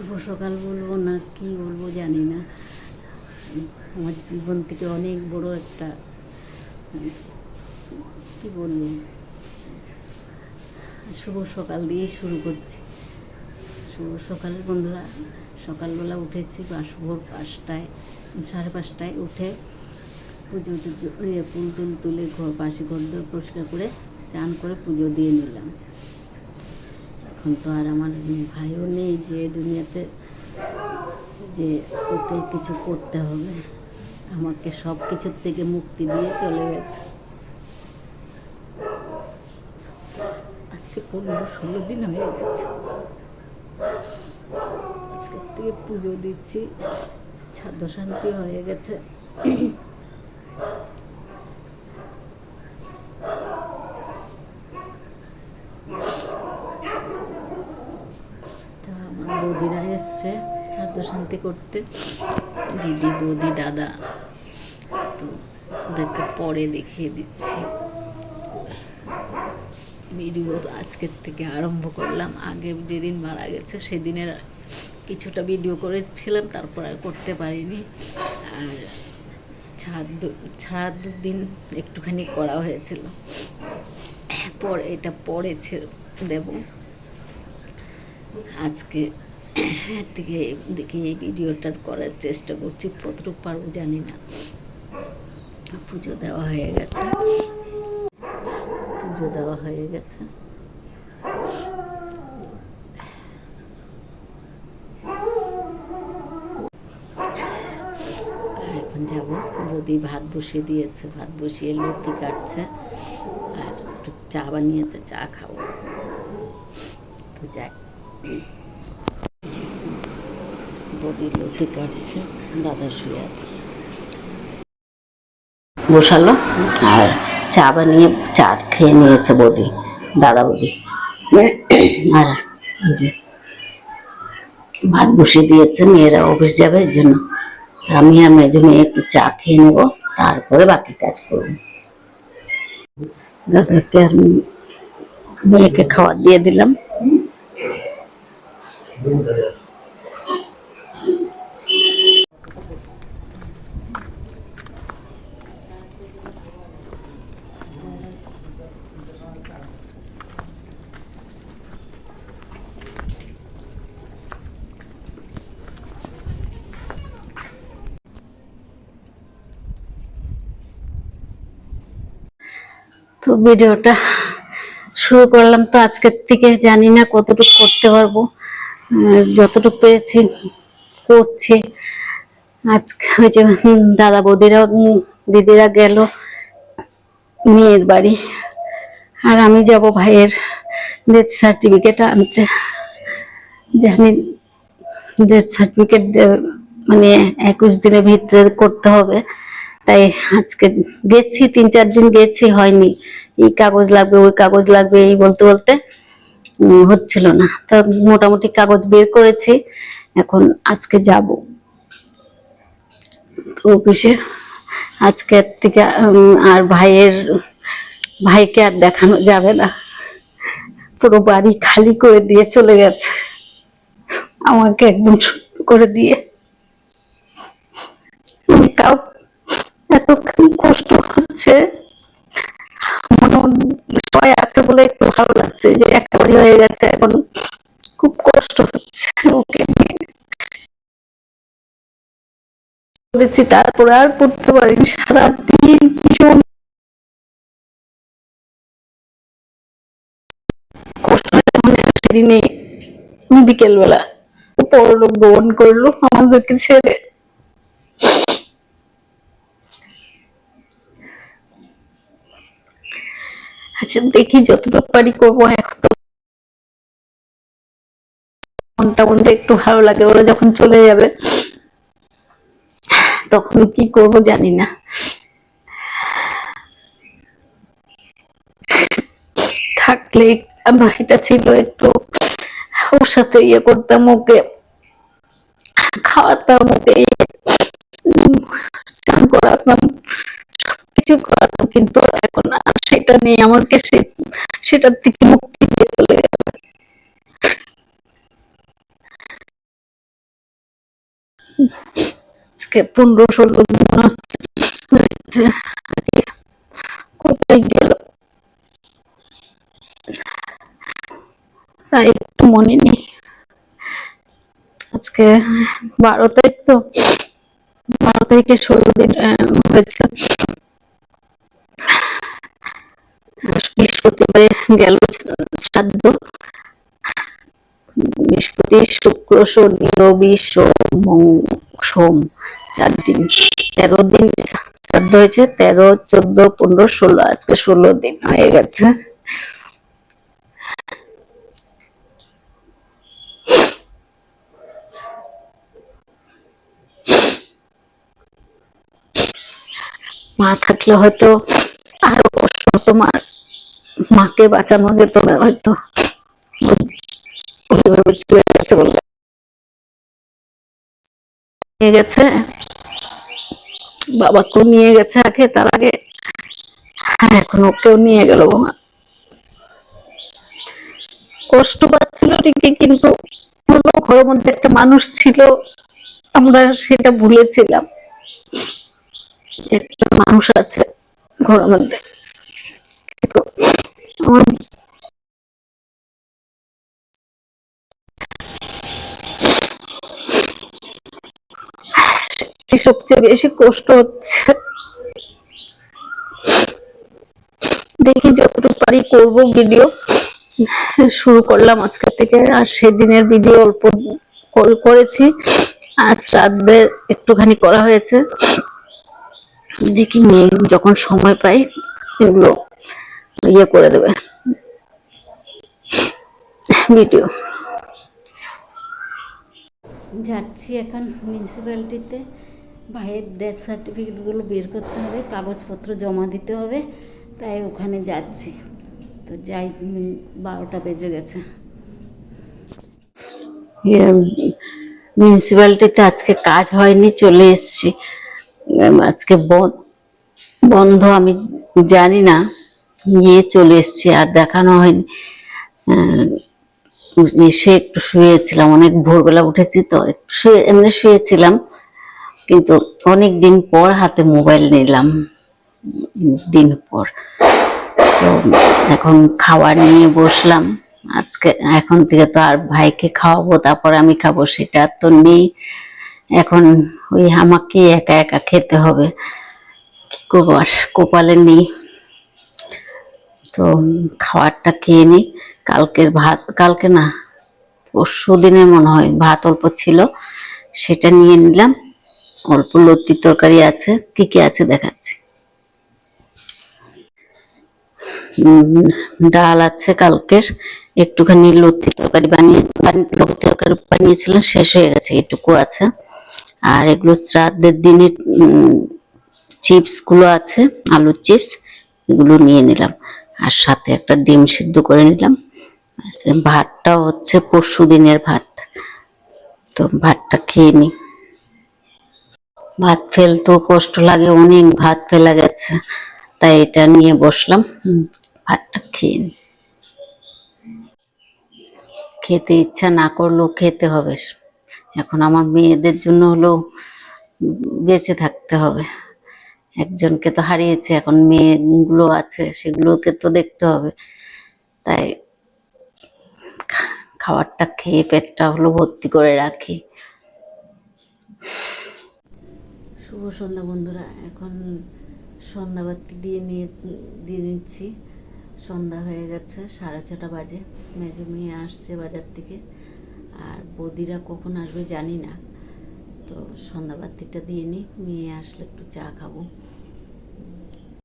শুভ সকাল বলব না কি বলব জানি না। আমার জীবন থেকে অনেক বড় একটা, কি বলব? শুভ সকাল দিয়ে শুরু করছি। শুভ সকাল বন্ধুরা, সকালবেলা উঠেছি বা ভোর পাঁচটায়, সাড়ে পাঁচটায় উঠে পুজো টুজো ইয়ে ফুল টুল তুলে ঘর পাশে ঘর দর পরিষ্কার করে, স্নান করে পুজো দিয়ে নিলাম। এখন তো আর আমার ভাইও নেই যে দুনিয়াতে, যে ওকে কিছু করতে হবে। আমাকে সব কিছুর থেকে মুক্তি দিয়ে চলে গেছে। আজকে পনেরো ষোলো দিন হয়ে গেছে। আজকের থেকে পুজো দিচ্ছি। ছাদ্র শান্তি হয়ে গেছে তা আমার বৌদিরা এসছে, খাদ্য শান্তি করতে। দিদি, বৌদি, দাদা। তো ওদেরকে পরে দেখিয়ে দিচ্ছি। ভিডিও আজকের থেকে আরম্ভ করলাম। আগে যেদিন মারা গেছে সেদিনের কিছুটা ভিডিও করেছিলাম, তারপর আর করতে পারিনি। আর ছাদ ছাড়ার দিন একটুখানি করা হয়েছিল। পরে, এটা পরে দেবো। আজকে থেকে দেখে এই ভিডিওটা করার চেষ্টা করছি, কতটুকু পারব জানি না। পুজো দেওয়া হয়ে গেছে। পুজো দেওয়া হয়ে গেছে। আর এখন যাব। বৌদি ভাত বসিয়ে দিয়েছে, ভাত বসিয়ে লুচি কাটছে। আর একটু চা বানিয়েছে, চা খাব। তো যাই। বৌদি লতি কাটছে, দাদা শুয়ে আছে। বসালো? আর চা বানিয়ে, চা খেয়ে নিয়েছে বৌদি, দাদা বৌদি। আর ভাত বসিয়ে দিয়েছে, মেয়েরা অফিস যাবে এর জন্য আমি আর মেজো মেয়ে একটু চা খেয়ে নেব, তারপরে বাকি কাজ করব। দাদাকে আর মেয়েকে খাবার দিয়ে দিলাম। ভিডিওটা শুরু করলাম তো আজকের থেকে জানি না কতটুকু করতে পারব যতটুকু পেরেছি করছি। আজকে ওই যে দাদা বৌদিরা দিদিরা গেল মেয়ের বাড়ি। আর আমি যাব ভাইয়ের ডেথ সার্টিফিকেট আনতে। জানি ডেথ সার্টিফিকেট মানে একুশ দিনের ভিতরে করতে হবে। তাই আজকে গেছি, তিন চার দিন গেছি, হয়নি। এই কাগজ লাগবে, ওই কাগজ লাগবে, এই বলতে বলতে হচ্ছিল না। তো মোটামুটি কাগজ বের করেছি, এখন আজকে যাব। অফিসে আজকের থেকে আর ভাইয়ের, ভাইকে আর দেখানো যাবে না। পুরো বাড়ি খালি করে দিয়ে চলে গেছে। আমাকে একদম করে দিয়ে। সবাই আছে বলে একটু ভালো লাগছে যে একটা বাড়ি হয়ে গেছে, এখন খুব কষ্ট হচ্ছে ওকে নিয়ে। পড়েছি তারপর আর পড়তে পারিনি, সারাদিন ভীষণ কষ্ট সেদিনে বিকেলবেলা পরলোক করল আমাদেরকে ছেড়ে। আচ্ছা দেখি যতটুকু পারি করব এখন তো মনটা মনটা একটু ভালো লাগে ওরা যখন চলে যাবে তখন কি করব জানি না। থাকলে ভাইটা ছিল একটু ওর সাথে ইয়ে করতাম ওকে খাওয়াতাম ওকে উম, স্নান করাতাম সবকিছু করাতাম কিন্তু এখন সেটা নেই আমাকে সেটার থেকে মুক্তি দিয়ে চলে গেছে। পনেরো ষোলো দিন কোথায় গেল? তাই একটু মনে নেই। আজকে বারো তারিখ তো, বারো তারিখে ষোলো দিন হয়েছে। বৃহস্পতিবারে গেল শ্রাদ্ধ। বৃহস্পতি, শুক্র, শনি, রবি সোম, চার দিন। তেরো দিন শ্রাদ্ধ হয়েছে, তেরো, চোদ্দ, পনেরো, ষোলো। আজকে ষোলো দিন হয়ে গেছে। মা থাকলে হয়তো আরও কষ্ট হতো মার মাকে বাঁচানো যেত না হয়তো চলে গেছে বলে। নিয়ে গেছে। বাবাকেও নিয়ে গেছে আগে, তার আগে। আর এখন ওকেও নিয়ে গেল বাবা কষ্ট পাচ্ছিল ঠিকই, কিন্তু ঘরের মধ্যে একটা মানুষ ছিল, আমরা সেটা ভুলেছিলাম। একটা মানুষ আছে ঘরের মধ্যে কিন্তু আমার সবচেয়ে বেশি কষ্ট হচ্ছে। দেখি যতটুকু পারি করব ভিডিও শুরু করলাম আজকে থেকে, আর সেদিনের ভিডিও অল্প কল করেছি। আজ রাত্রে একটুখানি করা হয়েছে। দেখি মেয়ে যখন সময় পাই, এগুলো ইয়ে করে দেবে। ভিডিও যাচ্ছি এখন মিউনিসিপ্যালিটিতে ভাইয়ের ডেথ সার্টিফিকেটগুলো বের করতে হবে, কাগজপত্র জমা দিতে হবে, তাই ওখানে যাচ্ছি। তো যাই বারোটা বেজে গেছে। মিউনিসিপ্যালিটিতে আজকে কাজ হয়নি, চলে এসেছি। আজকে বন- বন্ধ, আমি জানি না। গিয়ে চলে এসেছি, আর দেখানো হয়নি। এসে একটু শুয়েছিলাম, অনেক ভোরবেলা উঠেছি তো, একটু শুয়ে, এমনি শুয়েছিলাম। কিন্তু অনেক দিন পর হাতে মোবাইল নিলাম, দিন পর। তো এখন খাবার নিয়ে বসলাম। আজকে এখন থেকে তো আর ভাইকে খাওয়াবো, তারপর আমি খাব, সেটা তো নেই। এখন ওই আমাকে একা একা খেতে হবে। কি করব আর, কপালে নেই। তো খাবারটা খেয়ে নিই। কালকের ভাত, কালকে না পরশু দিনের মনে হয় ভাত অল্প ছিল, সেটা নিয়ে নিলাম। অল্প লত্তির তরকারি আছে, কি কি আছে দেখাচ্ছি। ডাল আছে কালকের, একটুখানি লত্তি তরকারি বানিয়ে বান- লত্তি তরকারি বানিয়েছিলাম, শেষ হয়ে গেছে, এটুকু আছে। আর এগুলো শ্রাদ্ধের দিনে চিপসগুলো আছে, আলুর চিপস, এগুলো নিয়ে নিলাম। আর সাথে একটা ডিম সিদ্ধ করে নিলাম। ভাতটাও হচ্ছে পরশু দিনের ভাত। তো ভাতটা খেয়ে নিই ভাত ফেলতেও কষ্ট লাগে, অনেক ভাত ফেলা গেছে। তাই এটা নিয়ে বসলাম ভাতটা খেয়ে নি। খেতে ইচ্ছা না করলেও খেতে হবে। এখন আমার মেয়েদের জন্য হলেও বেঁচে থাকতে হবে। একজনকে তো হারিয়েছে, এখন মেয়েগুলো আছে, সেগুলোকে তো দেখতে হবে। তাই খাবারটা খেয়ে পেটটা হলো ভর্তি করে রাখি। শুভ সন্ধ্যা বন্ধুরা, এখন সন্ধ্যাবাতি দিয়ে নিয়ে, দিয়ে নিচ্ছি। সন্ধ্যা হয়ে গেছে, সাড়ে ছটা বাজে। মেজো মেয়ে আসছে বাজার থেকে। আর বদিরা কখন আসবে জানি না। তো সন্ধ্যাবাতিটা দিয়ে নিই, মেয়ে আসলে একটু চা খাব।